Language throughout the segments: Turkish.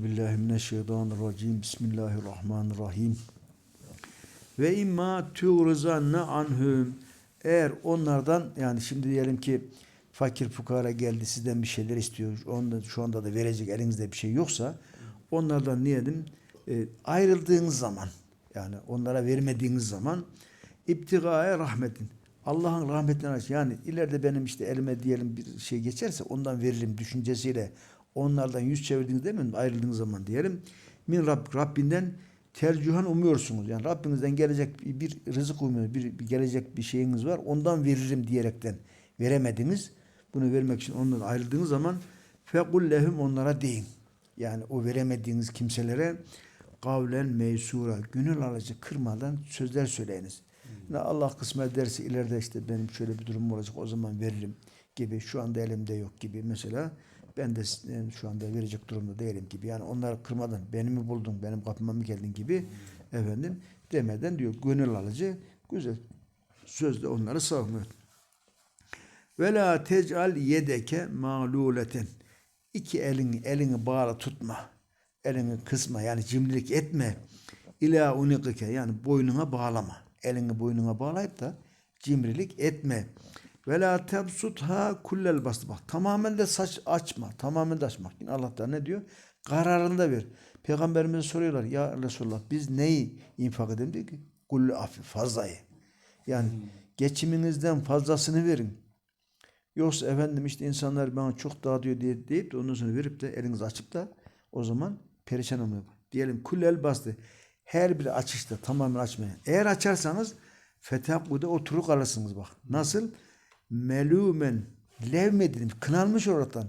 Bismillahirrahmanirrahim. Bismillahirrahmanirrahim. Ve imma tuğrizanne anhum. Eğer onlardan yani şimdi diyelim ki fakir fukara geldi sizden bir şeyler istiyor. Onda, şu anda da verecek elinizde bir şey yoksa onlardan edin? E, ayrıldığınız zaman yani onlara vermediğiniz zaman iptigaya rahmetin. Allah'ın rahmetinden aç. Yani ileride benim işte elime diyelim bir şey geçerse ondan veririm düşüncesiyle onlardan yüz çevirdiğiniz değil mi? Ayrıldığınız zaman diyelim. Min Rabb, Rabbinden tercühan umuyorsunuz. Yani Rabbinizden gelecek bir, rızık umuyorsunuz. Bir, bir gelecek bir şeyiniz var. Ondan veririm diyerekten veremediniz. Bunu vermek için ondan ayrıldığınız zaman fekul lehum onlara deyin. Yani o veremediğiniz kimselere kavlen meysura gönül alıcı kırmadan sözler söyleyiniz. Ne Allah kısmet ederse ileride işte benim şöyle bir durum olacak o zaman veririm gibi şu anda elimde yok gibi mesela ben de şu anda verecek durumda değilim gibi yani onları kırmadan beni mi buldun benim kapıma mı geldin gibi efendim demeden diyor gönül alıcı güzel sözle onları savunuyor. Ve la tec'al yedeke mağluleten. İki elini elini bağlı tutma. Elini kısma yani cimrilik etme. İla unikike yani boynuna bağlama. Elini boynuna bağlayıp da cimrilik etme. Ve la tebsutha kullel bastı. Bak tamamen de saç açma. Tamamen de açma. Yine Allah da ne diyor? Kararında ver. Peygamberimize soruyorlar. Ya Resulullah biz neyi infak edelim? Diyor ki kullu afi fazlayı. Yani geçiminizden fazlasını verin. Yoksa efendim işte insanlar bana çok dağıtıyor diye deyip de ondan sonra verip de elinizi açıp da o zaman perişan olmuyor. Diyelim kullel bastı. Her bir açışta tamamen açmayın. Eğer açarsanız fetakbuda oturup kalırsınız bak. Nasıl? Melûmen levmedin, kınanmış oradan.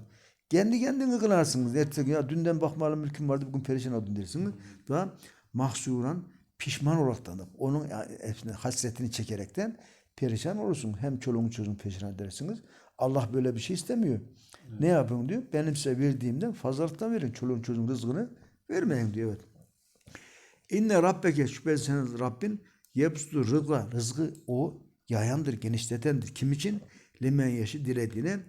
Kendi kendini kınarsınız. Gün ya dünden bakmalı mülküm vardı bugün perişan oldum dersiniz. Daha mahsuran pişman olaraktan da onun hepsine hasretini çekerekten perişan olursun. Hem çoluğun çocuğun peşine edersiniz. Allah böyle bir şey istemiyor. Ne yapın diyor? Benim size verdiğimden fazlalıktan verin. Çoluğun çocuğun rızkını vermeyin diyor. Evet. İnne rabbeke şüphesiz Rabbin yebsutu rızka rızkı o yayandır, genişletendir. Kim için? Limen yaşı dilediğine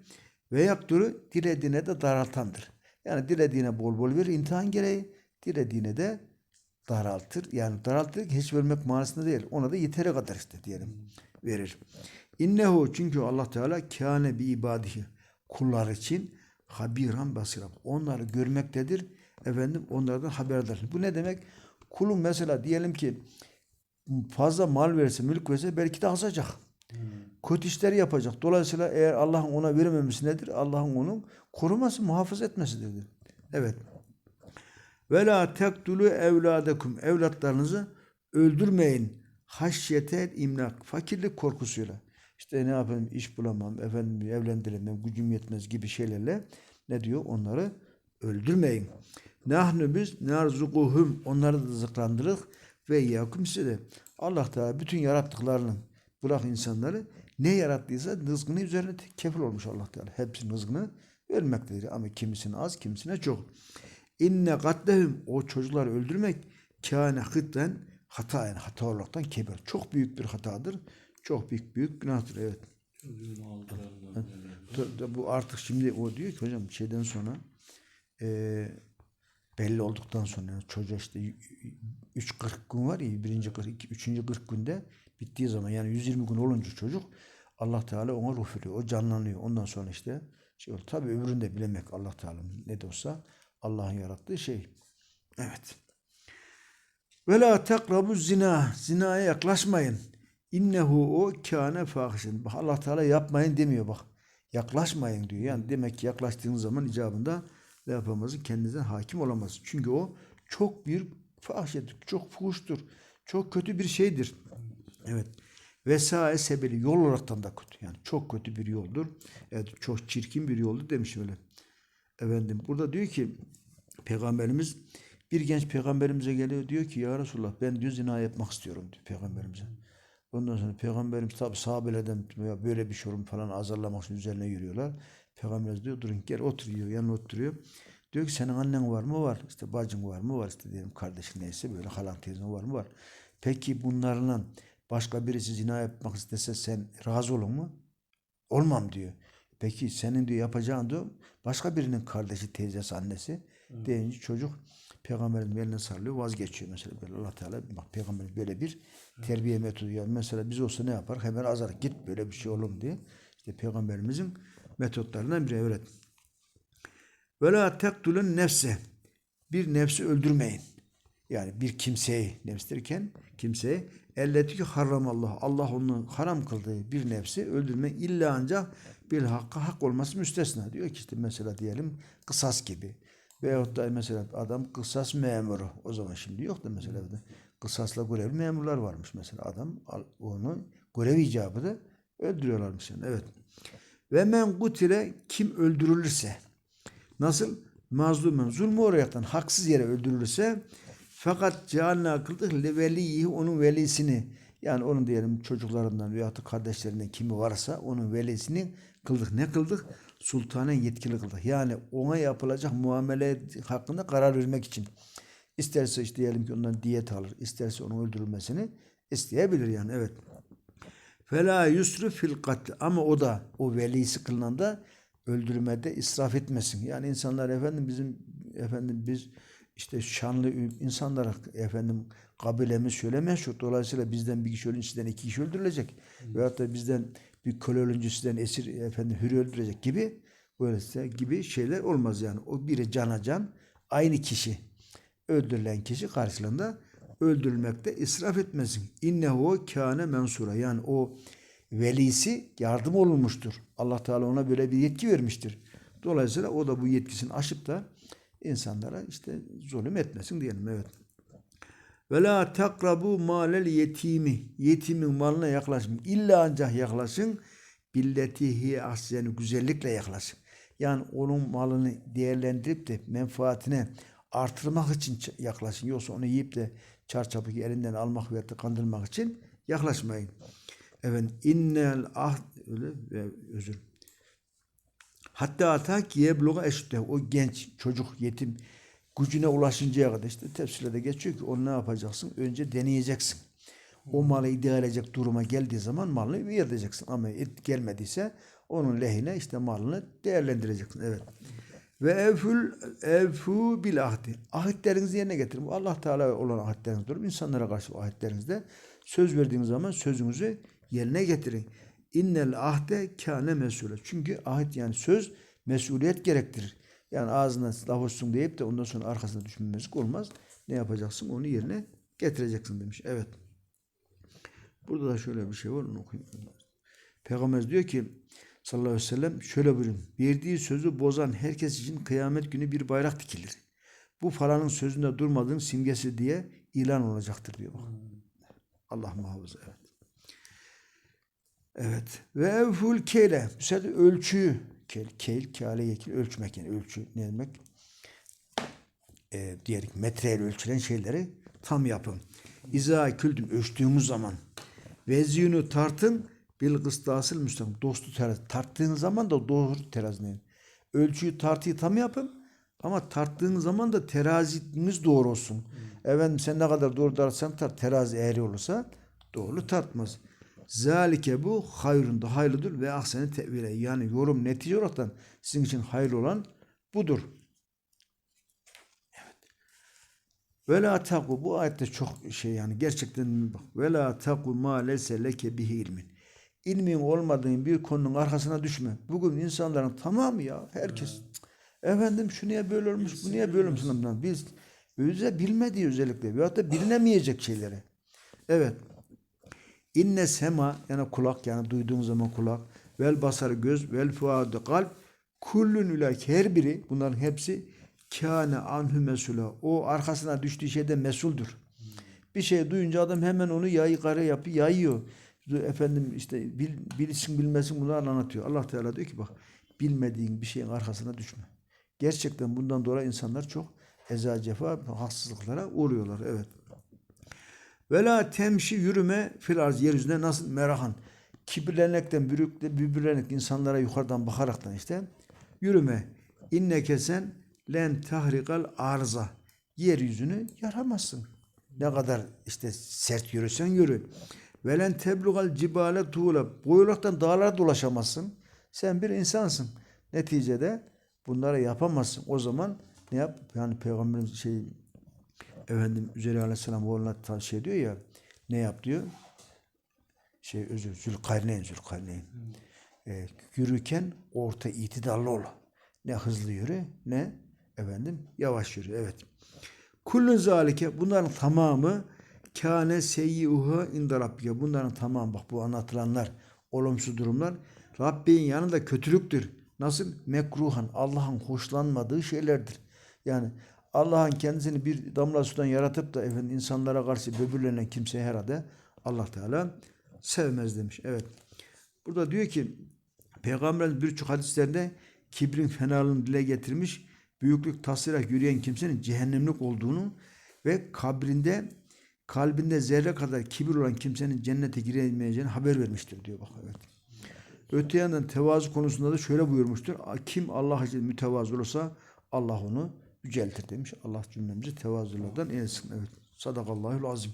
ve yakturu dilediğine de daraltandır. Yani dilediğine bol bol verir imtihan gereği, dilediğine de daraltır. Yani daraltır hiç vermek manasında değil. Ona da yeteri kadar işte diyelim verir. İnnehu çünkü Allah Teala kâne bi ibadihi kullar için habiran basira. Onları görmektedir. Efendim onlardan haberdar. Bu ne demek? Kulun mesela diyelim ki fazla mal verse, mülk verse belki de azacak. Kötü işleri yapacak. Dolayısıyla eğer Allah'ın ona vermemesi nedir? Allah'ın onun koruması, muhafaza etmesidir. Evet. Ve la tektulu evladekum. Evlatlarınızı öldürmeyin. Haşyete imlak. Fakirlik korkusuyla. İşte ne yapayım iş bulamam, efendim evlendiremem, gücüm yetmez gibi şeylerle ne diyor? Onları öldürmeyin. Nahnu biz narzukuhum. Onları da rızıklandırırız ve yakum size de. Allah Teala bütün yarattıklarının bırak insanları ne yarattıysa rızkını üzerine kefil olmuş Allah Teala. Hepsinin rızkını vermektedir. Ama kimisine az, kimisine çok. İnne katlehum o çocukları öldürmek kâne hıtten hata yani hata olaraktan kebir. Çok büyük bir hatadır. Çok büyük büyük günahtır. Evet. Bu artık şimdi o diyor ki hocam şeyden sonra eee belli olduktan sonra yani çocuğa işte 3-40 gün var ya birinci 40, iki- üçüncü 40 günde bittiği zaman yani 120 gün olunca çocuk Allah Teala ona ruh veriyor. O canlanıyor. Ondan sonra işte şey olur. Tabi öbüründe bilemek Allah Teala'nın ne de olsa Allah'ın yarattığı şey. Evet. Ve la tekrabu zina. Zinaya yaklaşmayın. İnnehu o kâne fahişen. Bak Allah Teala yapmayın demiyor bak. Yaklaşmayın diyor. Yani demek ki yaklaştığınız zaman icabında ne yapamazsın? Kendinize hakim olamazsın. Çünkü o çok bir fahişedir. Çok fuhuştur. Çok kötü bir şeydir. Evet. Vesaire sebeli yol olaraktan da kötü. Yani çok kötü bir yoldur. Evet, çok çirkin bir yoldur demiş öyle. Efendim burada diyor ki Peygamberimiz bir genç peygamberimize geliyor diyor ki ya Resulullah ben diyor zina yapmak istiyorum diyor peygamberimize. Ondan sonra peygamberimiz tabi sahabelerden böyle bir şey falan azarlamak için üzerine yürüyorlar. Peygamberimiz diyor durun gel oturuyor yanına oturuyor. Diyor ki senin annen var mı? Var. İşte bacın var mı? Var. İşte diyelim kardeşin neyse böyle halan teyzen var mı? Var. Peki bunlarla başka birisi zina yapmak istese sen razı olur mu? Olmam diyor. Peki senin diyor yapacağın diyor başka birinin kardeşi, teyzesi, annesi. deyince çocuk peygamberin eline sarılıyor vazgeçiyor mesela böyle Allah Teala bak peygamberin böyle bir terbiye metodu yani mesela biz olsa ne yapar hemen azar git böyle bir şey olur diye işte peygamberimizin metotlarından biri evet. Ve la tektulun nefse bir nefsi öldürmeyin. Yani bir kimseyi nefs derken kimseyi elleti Allah Allah onu haram kıldığı bir nefsi öldürme illa ancak bir hakka hak olması müstesna. Diyor ki işte mesela diyelim kısas gibi. Veyahut da mesela adam kısas memuru. O zaman şimdi yok da mesela de kısasla görevli memurlar varmış mesela. Adam onu görev icabı da öldürüyorlarmış yani. Evet. Ve men kutile kim öldürülürse Nasıl? Mazlumen zulmü uğrayaraktan haksız yere öldürülürse fakat cealna kıldık li veliyi onun velisini yani onun diyelim çocuklarından veya kardeşlerinden kimi varsa onun velisini kıldık. Ne kıldık? Sultanın yetkili kıldık. Yani ona yapılacak muamele hakkında karar vermek için. İsterse işte diyelim ki ondan diyet alır. isterse onun öldürülmesini isteyebilir yani evet. Fela yusru fil katl. Ama o da o velisi kılınan da öldürmede israf etmesin. Yani insanlar efendim bizim efendim biz işte şanlı insanlar efendim kabilemiz şöyle meşhur. Dolayısıyla bizden bir kişi ölünce sizden iki kişi öldürülecek. Veyahut da bizden bir köle ölünce sizden esir efendim hür öldürecek gibi böyle gibi şeyler olmaz yani. O biri cana can aynı kişi öldürülen kişi karşılığında öldürülmekte israf etmesin. İnnehu kâne mensura. Yani o velisi yardım olunmuştur. Allah Teala ona böyle bir yetki vermiştir. Dolayısıyla o da bu yetkisini aşıp da insanlara işte zulüm etmesin diyelim. Evet. Ve la takrabu malel yetimi. Yetimin malına yaklaşın. İlla ancak yaklaşın. Billetihi ahseni güzellikle yaklaşın. Yani onun malını değerlendirip de menfaatine artırmak için yaklaşın. Yoksa onu yiyip de çarçabuk elinden almak veya da kandırmak için yaklaşmayın. Evet innel ahd öyle özür. Hatta atak yebluğa eşte o genç çocuk yetim gücüne ulaşıncaya kadar işte tefsirde geçiyor ki onu ne yapacaksın? Önce deneyeceksin. O malı idare edecek duruma geldiği zaman malını vereceksin. Ama et gelmediyse onun lehine işte malını değerlendireceksin. Evet. Ve evfül evfu bil ahdi. Ahitlerinizi yerine getirin. Allah Teala olan ahitleriniz durum. İnsanlara karşı ahitlerinizde söz verdiğiniz zaman sözünüzü yerine getirin. İnnel ahde kâne mesule. Çünkü ahit yani söz mesuliyet gerektirir. Yani ağzına laf olsun deyip de ondan sonra arkasına düşmemezlik olmaz. Ne yapacaksın? Onu yerine getireceksin demiş. Evet. Burada da şöyle bir şey var. Onu okuyayım. Peygamber diyor ki sallallahu aleyhi ve sellem şöyle buyurun. Verdiği sözü bozan herkes için kıyamet günü bir bayrak dikilir. Bu falanın sözünde durmadığın simgesi diye ilan olacaktır diyor. Bak. Allah muhafaza. Evet. Evet. Ve evful keyle. Bu sefer de ölçüyü. Kel, kel, kâle yekil. Ölçmek yani ölçü ne demek? Ee, diyelim metreyle ölçülen şeyleri tam yapın. İza küldüm ölçtüğümüz zaman. Veziyunu tartın bil gıstasıl müstakım. Dostu terazi. Tarttığın zaman da doğru terazinin. Ölçüyü tartıyı tam yapın. Ama tarttığın zaman da teraziniz doğru olsun. Efendim sen ne kadar doğru tartsan tart. Terazi eğri olursa doğru tartmaz. Zalike bu hayrun da hayırlıdır ve ahseni tevile. Yani yorum netice olarak sizin için hayırlı olan budur. Ve la taku bu ayette çok şey yani gerçekten bak. Ve la taku ma leyse leke bihi ilmin. İlmin olmadığın bir konunun arkasına düşme. Bugün insanların tamamı ya herkes efendim şu niye böyle olmuş bu niye böyle olmuş biz öze bilmediği özellikle veyahut da bilinemeyecek şeyleri. Evet. İnne sema yani kulak yani duyduğun zaman kulak vel basarı göz vel fuadı kalp kullun ülak her biri bunların hepsi kâne anhü mesula. O arkasına düştüğü şeyde mesuldür. Bir şey duyunca adam hemen onu yayı kare yapıyor, yayıyor. Efendim işte bil, bilsin bilmesin bunları anlatıyor. Allah Teala diyor ki bak bilmediğin bir şeyin arkasına düşme. Gerçekten bundan dolayı insanlar çok eza cefa haksızlıklara uğruyorlar. Evet. Ve temşi yürüme fil arz yeryüzünde nasıl merahan. Kibirlenekten, bürükle, birbirlenek insanlara yukarıdan bakaraktan işte yürüme. İnneke sen len tahrikal arza. Yeryüzünü yaramazsın. Ne kadar işte sert yürüsen yürü. Ve len teblugal cibale tuğla. Boyulaktan dağlara dolaşamazsın. Sen bir insansın. Neticede bunları yapamazsın. O zaman ne yap? Yani peygamberimiz şey efendim Üzeyir Aleyhisselam oğluna ta- şey diyor ya ne yap diyor? Şey özür Zülkarneyn Zülkarneyn. Ee, yürürken orta itidallı ol. Ne hızlı yürü ne efendim yavaş yürü. Evet. Kullun zalike bunların tamamı kâne seyyi'uha inde rabbike. Bunların tamamı bak bu anlatılanlar olumsuz durumlar Rabbin yanında kötülüktür. Nasıl? Mekruhan. Allah'ın hoşlanmadığı şeylerdir. Yani Allah'ın kendisini bir damla sudan yaratıp da efendim insanlara karşı böbürlenen kimse herhalde Allah Teala sevmez demiş. Evet. Burada diyor ki Peygamberimiz birçok hadislerinde kibrin fenalığını dile getirmiş. Büyüklük taslayarak yürüyen kimsenin cehennemlik olduğunu ve kabrinde kalbinde zerre kadar kibir olan kimsenin cennete giremeyeceğini haber vermiştir diyor bak evet. Öte yandan tevazu konusunda da şöyle buyurmuştur. Kim Allah için mütevazı olursa Allah onu yüceltir demiş. Allah cümlemizi tevazulardan eylesin. Evet. Sadakallahul azim.